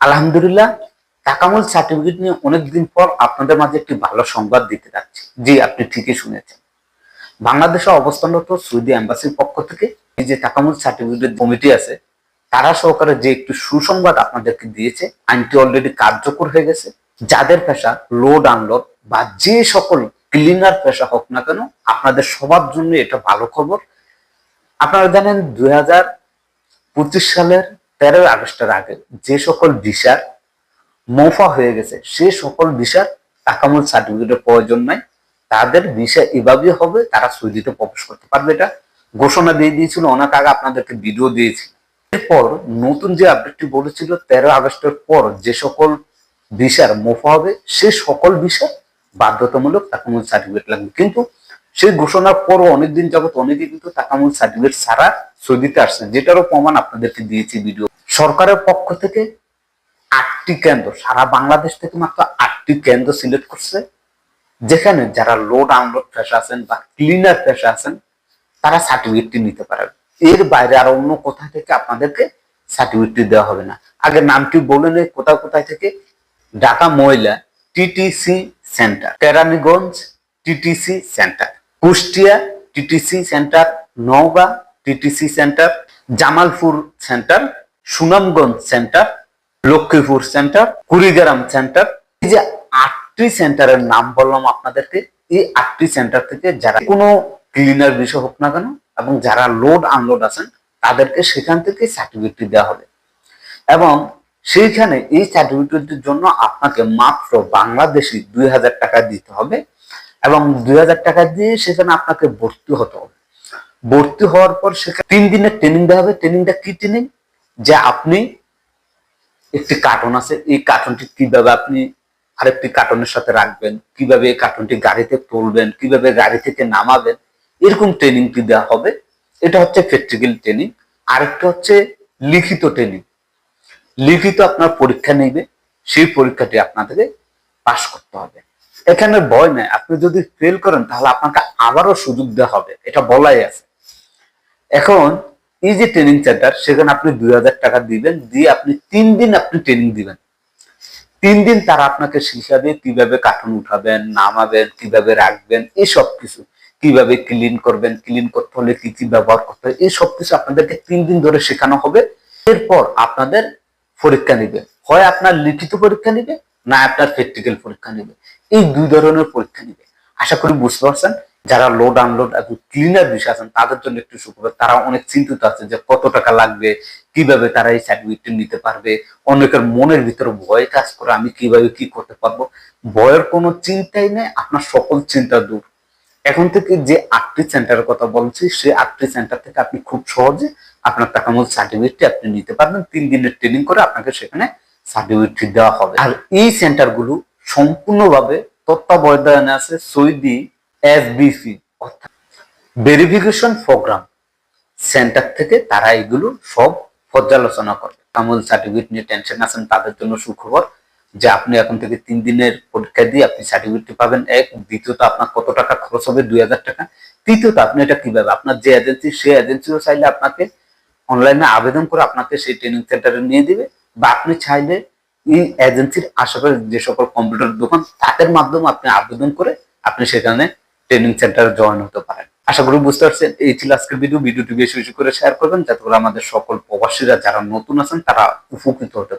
আলহামদুলিল্লাহ তাকামুল সার্টিফিকেট নিয়ে অনেকদিন পর আপনাদের মাঝে একটি ভালো সংবাদ দিতে যাচ্ছি। জি, আপনি ঠিকই শুনেছেন। বাংলাদেশে অবস্থানরত সৌদি এম্বাসির পক্ষ থেকে এই যে তাকামুল সার্টিফিকেট কমিটি আছে, তারা সহকারে যে একটু সুসংবাদ আপনাদেরকে দিয়েছে, আইনটি অলরেডি কার্যকর হয়ে গেছে। যাদের পেশা লোড আনলোড বা যে সকল ক্লিনার পেশা হোক না কেন, আপনাদের সবার জন্য এটা ভালো খবর। আপনারা জানেন দুই হাজার পঁচিশ সালের তেরোই আগস্টের আগে যে সকল ভিসার মৌফা হয়ে গেছে, সে সকল ভিসার তাকামুল সার্টিফিকেটের প্রয়োজন নাই। তাদের ভিসা এভাবেই হবে, তারা সৌদিতে প্রবেশ করতে পারবে এটা। ঘোষণা দিয়ে দিয়েছিল, অনেক আগে আপনাদেরকে ভিডিও দিয়েছি। এরপর নতুন যে আপডেটটি বলেছিল তেরো আগস্টের পর যে সকল ভিসার মোফা হবে, সে সকল ভিসার বাধ্যতামূলক তাকামুল সার্টিফিকেট লাগবে। কিন্তু সেই ঘোষণার পরও অনেকদিন যাবত অনেকে কিন্তু তাকামুল সার্টিফিকেট ছাড়া সৌদিতে আসছে যেটারও প্রমাণ আপনাদেরকে দিয়েছি ভিডিও সরকারের পক্ষ থেকে আটটি কেন্দ্র, সারা বাংলাদেশ থেকে মাত্র আটটি কেন্দ্র সিলেক্ট করছে, যেখানে যারা লোড আনলোড পেশা আছেন বা ক্লিনার পেশা আছেন, তারা সার্টিফিকেটটি নিতে পারেন। এর বাইরে আর অন্য কোথায় থেকে আপনাদেরকে সার্টিফিকেটটি দেওয়া হবে না। আগে নামটি বলে নেই, কোথাও কোথায় থেকে। ঢাকা মহিলা TTC centre Keraniganj TTC centre Kushtia TTC centre Naogaon TTC centre, Jamalpur centre, Sunamganj centre, Lakshmipur centre, Kurigram centre. এই যে আটটি সেন্টারের নাম বললাম আপনাদেরকে, এই আটটি সেন্টার থেকে যারা কোনো ক্লিনার বিষয় হোক না কেন এবং যারা লোড আনলোড আছেন, তাদেরকে সেখান থেকে সার্টিফিকেট দেওয়া হবে। এবং সেইখানে এই সার্টিফিকেটের জন্য আপনাকে মাত্র বাংলাদেশি দুই হাজার টাকা দিতে হবে এবং দুই হাজার টাকা দিয়ে সেখানে আপনাকে ভর্তি হতে হবে। ভর্তি হওয়ার পর সেখানে তিন দিনের ট্রেনিং দেওয়া হবে। ট্রেনিংটা কি ট্রেনিং যে আপনি একটি কার্টন আছে। এই কার্টনটি কীভাবে আপনি আরেকটি কার্টনের সাথে রাখবেন? কীভাবে এই কার্টনটি গাড়িতে তুলবেন? কীভাবে গাড়ি থেকে নামাবেন? এরকম ট্রেনিংটি দেওয়া হবে? এটা হচ্ছে প্র্যাকটিক্যাল ট্রেনিং আরেকটা হচ্ছে লিখিত ট্রেনিং লিখিত আপনার পরীক্ষা নেবে। সেই পরীক্ষাটি আপনাদেরকে পাশ করতে হবে। এখানে ভয় নাই। আপনি যদি ফেল করেন, তাহলে আপনাকে আবারও সুযোগ দেওয়া হবে। এটা বলাই আছে। এখন এই যে ট্রেনিং সেন্টার সেখানে আপনি দুই হাজার টাকা দিবেন, দিয়ে আপনি তিন দিন আপনি ট্রেনিং দিবেন। তিন দিন তারা আপনাকে শিখাবে কীভাবে কার্টুন উঠাবেন, নামাবেন, কীভাবে রাখবেন, এই সব কিছু। কীভাবে ক্লিন করবেন ক্লিন করতে হলে কি কি ব্যবহার করতে হবে এই সব কিছু আপনাদেরকে তিন দিন ধরে শেখানো হবে। এরপর আপনাদের পরীক্ষা নিবে। হয় আপনার লিখিত পরীক্ষা নিবে, না আপনার প্র্যাকটিক্যাল পরীক্ষা নিবে। এই দুই ধরনের পরীক্ষা নিবে। আশা করি বুঝতে পারছেন? যারা লোড আনলোড এবং ক্লিনার বিষয় আছেন, তাদের জন্য একটু সুখবর তারা অনেক চিন্তিত আছে যে কত টাকা লাগবে, কীভাবে তারা এই সার্টিফিকেট নিতে পারবে। অনেকের মনের ভিতরে ভয় কাজ করে, আমি কীভাবে কি করতে পারব? ভয়ের কোনো চিন্তাই নেই, আপনার সকল চিন্তা দূর। এখন থেকে যে আটটি সেন্টারের কথা বলছি, সেই আটটি সেন্টার থেকে আপনি খুব সহজে আপনার টাকা টাকামূল সার্টিফিকেটটি আপনি নিতে পারবেন। তিন দিনের ট্রেনিং করে আপনাকে সেখানে সার্টিফিকেটটি দেওয়া হবে। আর এই সেন্টারগুলো সম্পূর্ণভাবে তত্ত্বাবধানে আছে সৌদি এসবিসি অর্থাৎ ভেরিফিকেশন প্রোগ্রাম সেন্টার থেকে তারা এগুলো সব পর্যালোচনা করবে কামল সার্টিফিকেট নিয়ে টেনশন আছেন, তাদের জন্য সুখবর যে আপনি এখন থেকে তিন দিনের পরীক্ষা দিয়ে আপনি সার্টিফিকেটটি পাবেন। এক, দ্বিতীয়ত আপনার কত টাকা খরচ হবে? দুই হাজার টাকা। তৃতীয়ত আপনি এটা কীভাবে? আপনার যে এজেন্সি সেই এজেন্সিও চাইলে আপনাকে অনলাইনে আবেদন করে আপনাকে সেই ট্রেনিং সেন্টারে নিয়ে দিবে। বা আপনি চাইলে এই এজেন্সির আশেপাশে যে সকল কম্পিউটার দোকান, তাদের মাধ্যমে আপনি আবেদন করে আপনি সেখানে ট্রেনিং সেন্টারে জয়েন হতে পারেন। আশা করি বুঝতে পারছেন, এই ছিল আজকের ভিডিও ভিডিওটি বেশি বেশি করে শেয়ার করবেন, যাতে করে আমাদের সকল প্রবাসীরা যারা নতুন আছেন, তারা উপকৃত হতে পারে।